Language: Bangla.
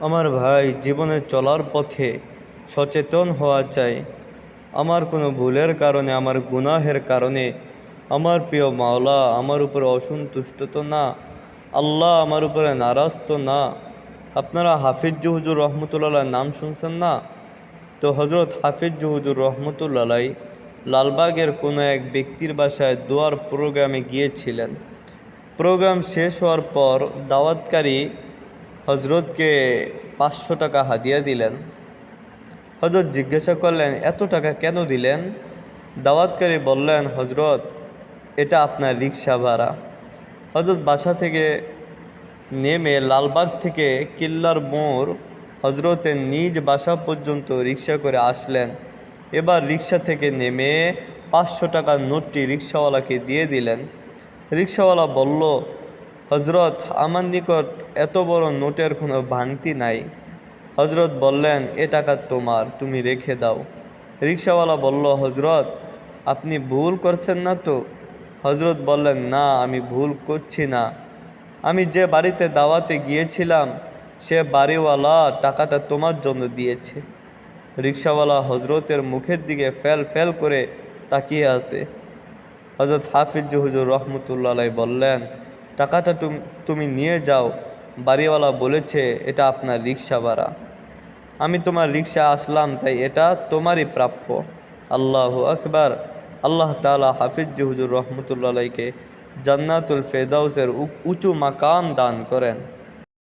আমার ভাই জীবনে চলার পথে সচেতন হওয়া চাই। আমার কোনো ভুলের কারণে, আমার গুনাহের কারণে, আমার প্রিয় মাওলা আমার উপরে অসন্তুষ্ট তো না, আল্লাহ আমার উপরে নারাজ তো না। আপনারা হাফিজ হুজুর রহমতুল্লাহ নাম শুনছেন না? তো হজরত হাফিজ হুজুর রহমতুল্লাহ লালবাগের কোনো এক ব্যক্তির বাসায় দোয়ার প্রোগ্রামে গিয়েছিলেন। প্রোগ্রাম শেষ হওয়ার পর দাওয়াতকারী হজরতকে পাঁচশো টাকা হাদিয়া দিলেন। হজরত জিজ্ঞাসা করলেন, এত টাকা কেন দিলেন? দাওয়াতকারী বললেন, হজরত, এটা আপনার রিক্সা ভাড়া। হজরত বাসা থেকে নেমে লালবাগ থেকে কিল্লার মোড় হজরতের নিজ বাসা পর্যন্ত রিক্সা করে আসলেন। এবার রিক্সা থেকে নেমে পাঁচশো টাকার নোটটি রিক্সাওয়ালাকে দিয়ে দিলেন। রিক্সাওয়ালা বলল হজরত আমার নিকট এত বড় নোটের কোনো ভাঙতি নাই। হজরত বললেন, এ টাকা তোমার, তুমি রেখে দাও। রিক্সাওয়ালা বলল হজরত আপনি ভুল করছেন না তো? হজরত বললেন, না, আমি ভুল করছি না। আমি যে বাড়িতে দাওয়াতে গিয়েছিলাম, সে বাড়িওয়ালা টাকাটা তোমার জন্য দিয়েছে। রিক্সাওয়ালা হজরতের মুখের দিকে ফেল ফেল করে তাকিয়ে আছে। হজরত হাফিজ হুজুর রহমতুল্লাহ বললেন টাকাটা তুম- নিয়ে যাও। বাড়িওয়ালা বলেছে, এটা আপনার রিক্সা ভাড়া। আমি তোমার রিক্সা আসলাম, তাই এটা তোমারই প্রাপ্য। আল্লাহ আকবার। আল্লাহ তালা হাফিজ হুজুর রহমতুল্লাহকে জান্নাতুল ফেদাউসের উঁচু মাকাম দান করেন।